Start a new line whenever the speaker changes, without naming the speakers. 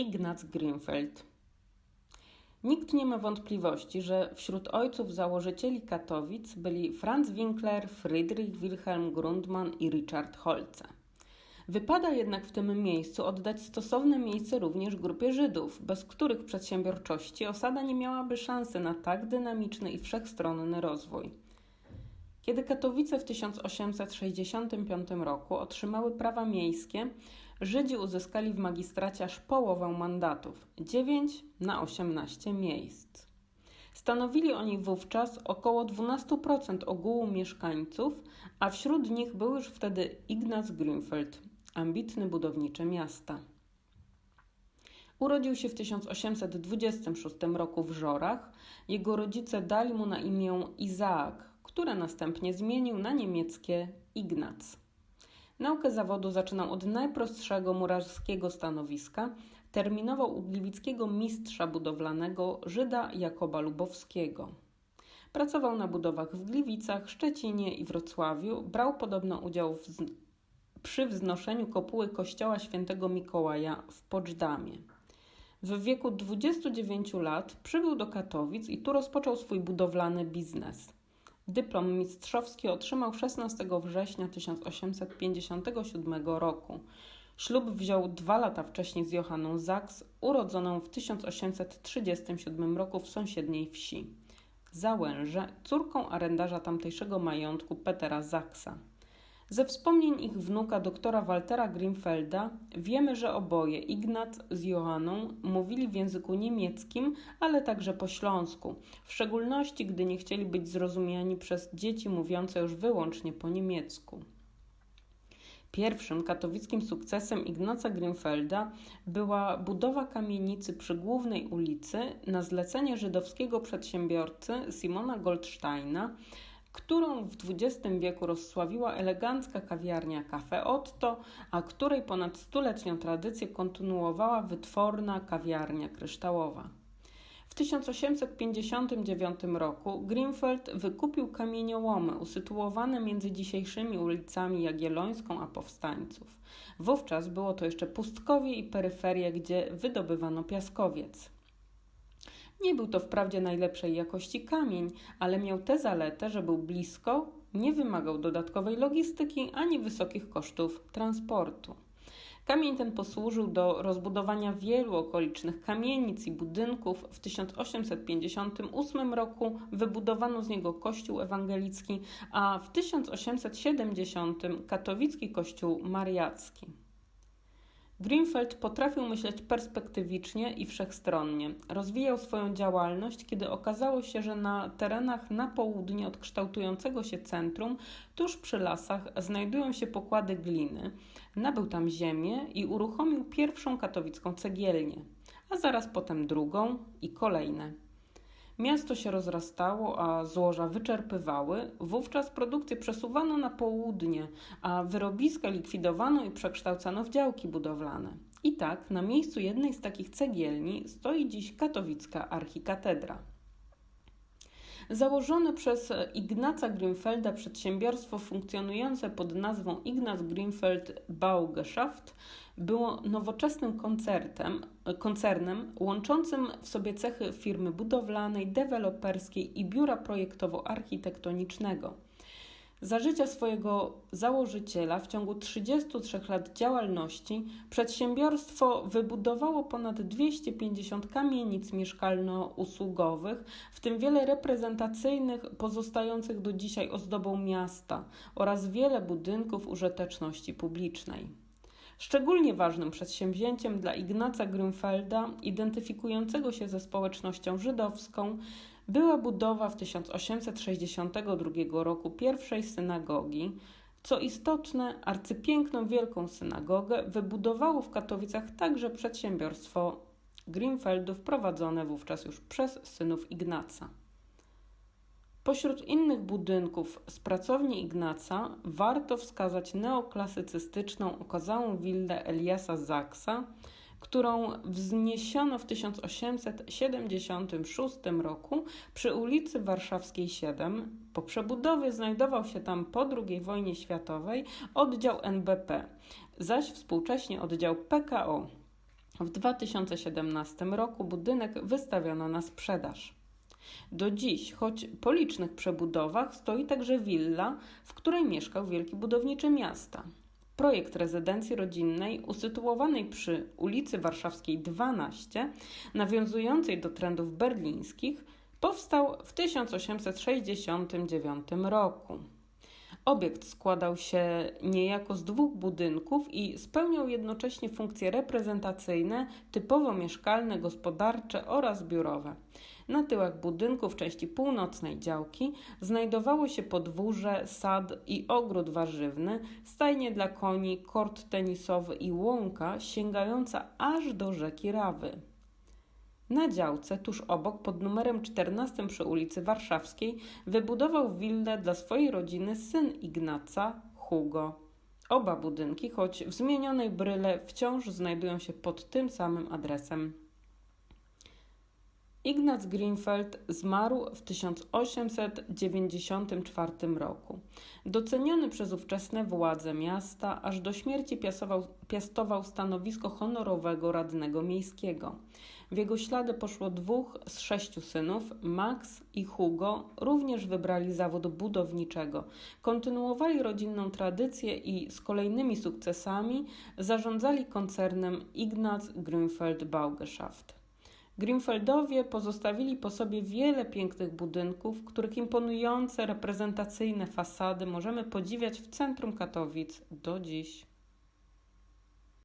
Ignaz Grünfeld. Nikt nie ma wątpliwości, że wśród ojców założycieli Katowic byli Franz Winkler, Friedrich Wilhelm Grundmann i Richard Holce. Wypada jednak w tym miejscu oddać stosowne miejsce również grupie Żydów, bez których przedsiębiorczości osada nie miałaby szansy na tak dynamiczny i wszechstronny rozwój. Kiedy Katowice w 1865 roku otrzymały prawa miejskie, Żydzi uzyskali w magistracie aż połowę mandatów 9 na 18 miejsc. Stanowili oni wówczas około 12% ogółu mieszkańców, a wśród nich był już wtedy Ignaz Grünfeld, ambitny budowniczy miasta. Urodził się w 1826 roku w Żorach. Jego rodzice dali mu na imię Izaak, które następnie zmienił na niemieckie Ignac. Naukę zawodu zaczynał od najprostszego murarskiego stanowiska, terminował u gliwickiego mistrza budowlanego Żyda Jakoba Lubowskiego. Pracował na budowach w Gliwicach, Szczecinie i Wrocławiu, brał podobno udział w, przy wznoszeniu kopuły kościoła świętego Mikołaja w Poczdamie. W wieku 29 lat przybył do Katowic i tu rozpoczął swój budowlany biznes – Dyplom mistrzowski otrzymał 16 września 1857 roku. Ślub wziął dwa lata wcześniej z Johanną Zaks, urodzoną w 1837 roku w sąsiedniej wsi. Załęże, córką arendarza tamtejszego majątku Petera Zaksa. Ze wspomnień ich wnuka doktora Waltera Grimfelda wiemy, że oboje, Ignat z Johanną, mówili w języku niemieckim, ale także po śląsku, w szczególności gdy nie chcieli być zrozumiani przez dzieci mówiące już wyłącznie po niemiecku. Pierwszym katowickim sukcesem Ignaca Grimfelda była budowa kamienicy przy głównej ulicy na zlecenie żydowskiego przedsiębiorcy Simona Goldsteina, którą w XX wieku rozsławiła elegancka kawiarnia Cafe Otto, a której ponad stuletnią tradycję kontynuowała wytworna kawiarnia kryształowa. W 1859 roku Greenfeld wykupił kamieniołomy usytuowane między dzisiejszymi ulicami Jagiellońską a Powstańców. Wówczas było to jeszcze pustkowie i peryferie, gdzie wydobywano piaskowiec. Nie był to wprawdzie najlepszej jakości kamień, ale miał tę zaletę, że był blisko, nie wymagał dodatkowej logistyki ani wysokich kosztów transportu. Kamień ten posłużył do rozbudowania wielu okolicznych kamienic i budynków. W 1858 roku wybudowano z niego kościół ewangelicki, a w 1870 katowicki kościół mariacki. Greenfeld potrafił myśleć perspektywicznie i wszechstronnie. Rozwijał swoją działalność, kiedy okazało się, że na terenach na południe od kształtującego się centrum, tuż przy lasach, znajdują się pokłady gliny. Nabył tam ziemię i uruchomił pierwszą katowicką cegielnię, a zaraz potem drugą i kolejne. Miasto się rozrastało, a złoża wyczerpywały. Wówczas produkcję przesuwano na południe, a wyrobiska likwidowano i przekształcano w działki budowlane. I tak na miejscu jednej z takich cegielni stoi dziś katowicka archikatedra. Założone przez Ignaca Grünfelda przedsiębiorstwo funkcjonujące pod nazwą Ignaz Grünfeld Baugeschaft było nowoczesnym koncertem, koncernem łączącym w sobie cechy firmy budowlanej, deweloperskiej i biura projektowo-architektonicznego. Za życia swojego założyciela w ciągu 33 lat działalności przedsiębiorstwo wybudowało ponad 250 kamienic mieszkalno-usługowych, w tym wiele reprezentacyjnych pozostających do dzisiaj ozdobą miasta oraz wiele budynków użyteczności publicznej. Szczególnie ważnym przedsięwzięciem dla Ignaca Grünfelda, identyfikującego się ze społecznością żydowską, była budowa w 1862 roku pierwszej synagogi. Co istotne, arcypiękną wielką synagogę wybudowało w Katowicach także przedsiębiorstwo Greenfeldów prowadzone wówczas już przez synów Ignaca. Pośród innych budynków z pracowni Ignaca warto wskazać neoklasycystyczną okazałą willę Eliasa Zaksa, którą wzniesiono w 1876 roku przy ulicy Warszawskiej 7. Po przebudowie znajdował się tam po II wojnie światowej oddział NBP, zaś współcześnie oddział PKO. W 2017 roku budynek wystawiono na sprzedaż. Do dziś, choć po licznych przebudowach, stoi także willa, w której mieszkał wielki budowniczy miasta. Projekt rezydencji rodzinnej usytuowanej przy ulicy Warszawskiej 12, nawiązującej do trendów berlińskich, powstał w 1869 roku. Obiekt składał się niejako z dwóch budynków i spełniał jednocześnie funkcje reprezentacyjne, typowo mieszkalne, gospodarcze oraz biurowe. Na tyłach budynku w części północnej działki znajdowało się podwórze, sad i ogród warzywny, stajnie dla koni, kort tenisowy i łąka sięgająca aż do rzeki Rawy. Na działce, tuż obok, pod numerem 14 przy ulicy Warszawskiej, wybudował willę dla swojej rodziny syn Ignaca, Hugo. Oba budynki, choć w zmienionej bryle, wciąż znajdują się pod tym samym adresem. Ignac Greenfeld zmarł w 1894 roku. Doceniony przez ówczesne władze miasta, aż do śmierci piastował, piastował stanowisko honorowego radnego miejskiego. W jego ślady poszło dwóch z sześciu synów, Max i Hugo, również wybrali zawód budowniczego. Kontynuowali rodzinną tradycję i z kolejnymi sukcesami zarządzali koncernem Ignaz Grünfeld Baugeschaft. Grimfeldowie pozostawili po sobie wiele pięknych budynków, których imponujące reprezentacyjne fasady możemy podziwiać w centrum Katowic do dziś.